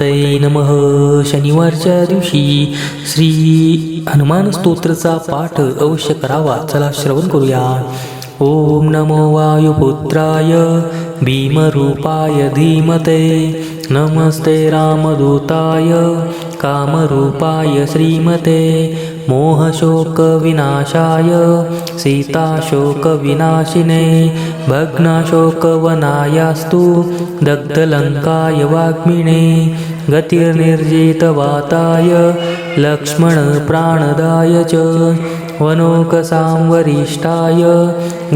गणपतये नमः. शनिवारच्या दिवशी श्री हनुमान स्तोत्रचा पाठ अवश्य करावा. चला श्रवण करूया. ओम नमो वायुपुत्राय. भीमरूपाय धीमते. नमस्ते रामदूताय. कामरूपाय श्रीमते मोहशोकविनाशाय सीताशोकविनाशिने भग्नाशोकवनायास्तु दग्धलङ्काय वाग्मिणे गतिर्निर्जितवाताय लक्ष्मणप्राणदाय च वनोकसांवरिष्ठाय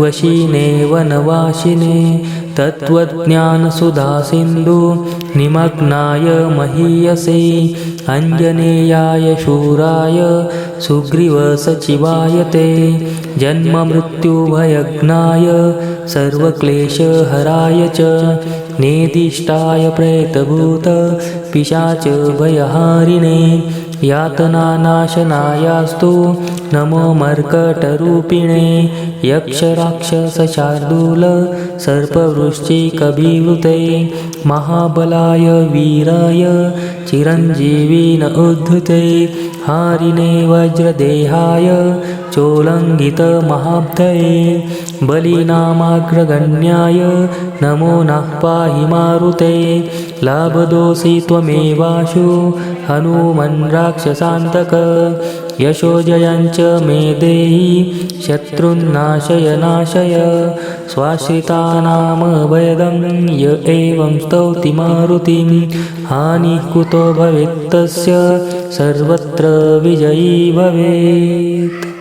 वशिने वनवासिने तत्त्वज्ञानसुधासिन्धु निमग्नाय महीयसे अञ्जनेयाय शूराय सुग्रीवसचिवाय ते जन्ममृत्युभयज्ञाय सर्वक्लेशहराय च नेदिष्टाय प्रेतभूत पिशाच भयहारिणे यातनानाशनायास्तु नमो मर्कटरूपिणे यक्षराक्षसशार्दूल सर्पवृश्चिकभिवृते महाबलाय वीराय चिरञ्जीविन उद्धृते हारिणे वज्रदेहाय चोलङ्घितमहाब्धये बलिनामाग्रगण्याय नमो नः पाहि मारुते। लाभदोषि त्वमेवाशु। हनुमन् राक्षसान्तक। यशोजयञ्च मे देहि। शत्रुन्नाशय नाशय स्वाश्रितानामभयदं य एवं स्तौति मारुतिं हानिः कुतो भवेत्तस्य। सर्वत्र विजयी भवेत्